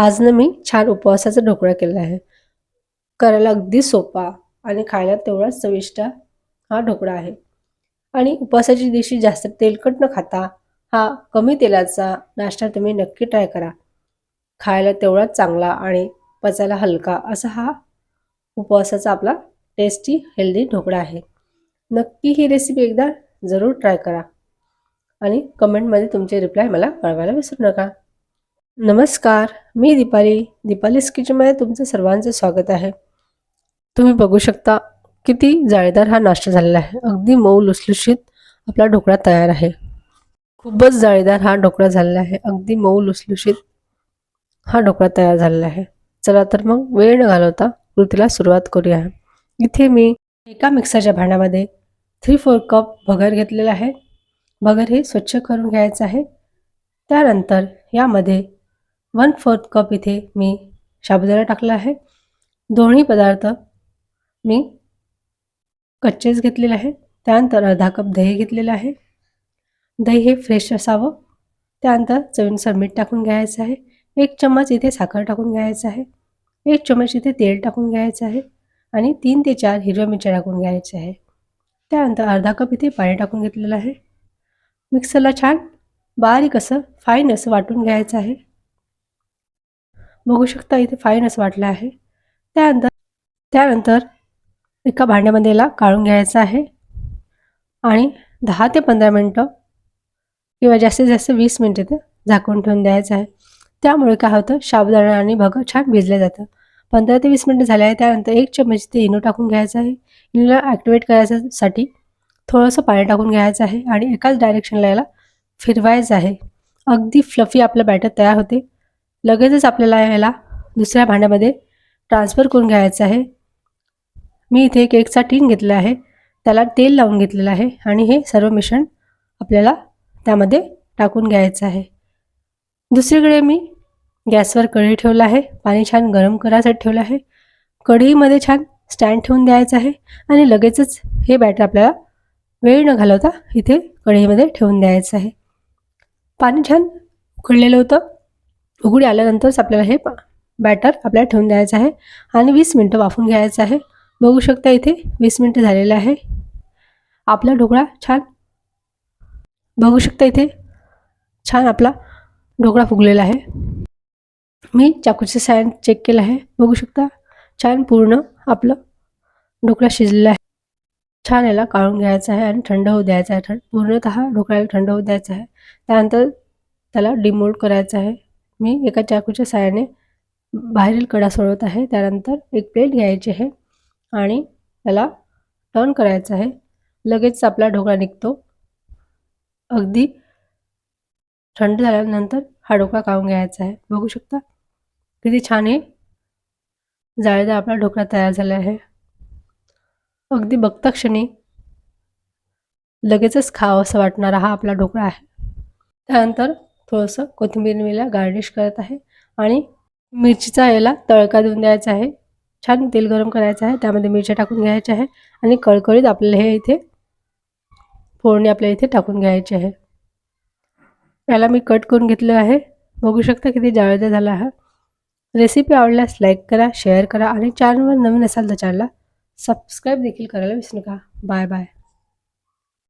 आज ना मी छान उपवासाचा ढोकळा केला आहे. करायला अगदी सोपा आणि खायला तेवढाच चविष्ट हा ढोकळा आहे. आणि उपवासाच्या दिवशी जास्त तेलकट न खाता हा कमी तेलाचा नाश्ता तुम्ही नक्की ट्राय करा. खायला तेवढाच चांगला आणि पचायला हलका असा हा उपवासाचा आपला टेस्टी हेल्दी ढोकळा आहे. नक्की ही रेसिपी एकदा जरूर ट्राय करा. आणि कमेंटमध्ये तुमचे रिप्लाय मला कळवायला विसरू नका. नमस्कार. मी दीपाली दीपालीस किचनमध्ये तुमचं सर्वांचं स्वागत आहे. तुम्ही बघू शकता किती जाळीदार हा नाश्ता झालेला आहे. अगदी मऊ लुसलुशीत आपला ढोकळा तयार आहे. खूपच जाळीदार हा ढोकळा झालेला आहे. अगदी मऊ लुसलुशीत हा ढोकळा तयार झालेला आहे. चला तर मग वेळ न घालवता कृतीला सुरुवात करूया. इथे मी एका मिक्सरच्या भांड्यामध्ये थ्री फोर कप भगर घेतलेला आहे. भगर हे स्वच्छ करून घ्यायचं आहे. त्यानंतर यामध्ये वन फोर्थ कप इथे मी साबुदाणा टाकला आहे. दोन्ही पदार्थ मी कच्चेच घेतलेले आहे. त्यानंतर अर्धा कप दही घेतलेलं आहे. दही हे फ्रेश असावं. त्यानंतर चवीनुसार मीठ टाकून घ्यायचं आहे. एक चम्मच इथे साखर टाकून घ्यायचं आहे. एक चम्मच इथे तेल टाकून घ्यायचं आहे. आणि तीन ते चार हिरव्या मिरच्या टाकून घ्यायच्या आहे. त्यानंतर अर्धा कप इथे पाणी टाकून घेतलेलं आहे. मिक्सरला छान बारीक असं फाईन असं वाटून घ्यायचं आहे. बघू शकता इथे फाईन असं वाटलं आहे. त्यानंतर त्यानंतर एका भांड्यामध्ये याला काढून घ्यायचं आहे. आणि दहा ते पंधरा मिनटं किंवा जास्तीत जास्त वीस मिनटं ते झाकून ठेवून द्यायचं आहे. त्यामुळे काय होतं साबुदाणा आणि भगर छान भिजलं जातं. पंधरा ते वीस मिनटं झाले आहे त्यानंतर एक चम्मच ते इनो टाकून घ्यायचं आहे. इनोला ॲक्टिवेट करायच्यासाठी थोडंसं पाणी टाकून घ्यायचं आहे आणि एकाच डायरेक्शनला याला फिरवायचं आहे. अगदी फ्लफी आपलं बॅटर तयार होते. लगेचच आपल्याला ह्याला दुसऱ्या भांड्यामध्ये ट्रान्सफर करून घ्यायचं आहे. मी इथे केकचा टीन घेतला आहे. त्याला तेल लावून घेतलेलं आहे आणि हे सर्व मिश्रण आपल्याला त्यामध्ये टाकून घ्यायचं आहे. दुसरीकडे मी गॅसवर कढई ठेवला आहे. पाणी छान गरम करायसाठी ठेवलं आहे. कढईमध्ये छान स्टँड ठेवून द्यायचं आहे आणि लगेचच हे बॅटर आपल्याला वेळ न घालवता इथे कढईमध्ये ठेवून द्यायचं आहे. पाणी छान उकळलेलं होतं. उघडी आल्यानंतरच आपल्याला हे बॅटर आपल्याला ठेवून द्यायचं आहे. आणि वीस मिनटं वाफून घ्यायचं आहे. बघू शकता इथे वीस मिनटं झालेलं आहे. आपला ढोकळा छान बघू शकता इथे छान आपला ढोकळा फुगलेला आहे. मी चाकूचे सायन चेक केलं आहे. बघू शकता छान पूर्ण आपलं ढोकळा शिजलेला आहे. छान याला काढून घ्यायचं आहे आणि थंड होऊ द्यायचा आहे. थंड पूर्णतः ढोकळ्याला थंड होऊ द्यायचा आहे. त्यानंतर त्याला डिमोल्ड करायचं आहे. मी एका चाकूच्या साहाय्याने बाहेरील कडा सोडवत आहे. त्यानंतर एक प्लेट घ्यायची आहे आणि त्याला टर्न करायचं आहे. लगेच आपला ढोकळा निघतो. अगदी थंड झाल्यानंतर हा ढोकळा काढून घ्यायचा आहे. बघू शकता किती छान आहे जाळीदार आपला ढोकळा तयार झाला आहे. अगदी बघता क्षणी लगेचच खावं असं वाटणारा हा आपला ढोकळा आहे. त्यानंतर थोडंसं कोथिंबीर गार्निश करत आहे आणि मिरचीचा याला तळका देऊन द्यायचा आहे. छान तेल गरम करायचं आहे. त्यामध्ये मिरच्या टाकून घ्यायच्या आहे आणि कळकळीत आपल्याला हे इथे फोडणी आपल्या इथे टाकून घ्यायची आहे. याला मी कट करून घेतलं आहे. बघू शकता किती जाळदा झाला आहे रेसिपी आवडल्यास लाईक करा शेअर करा आणि चॅनलवर नवीन असाल तर चॅनलला सबस्क्राईब देखील करायला विसरू नका. Bye bye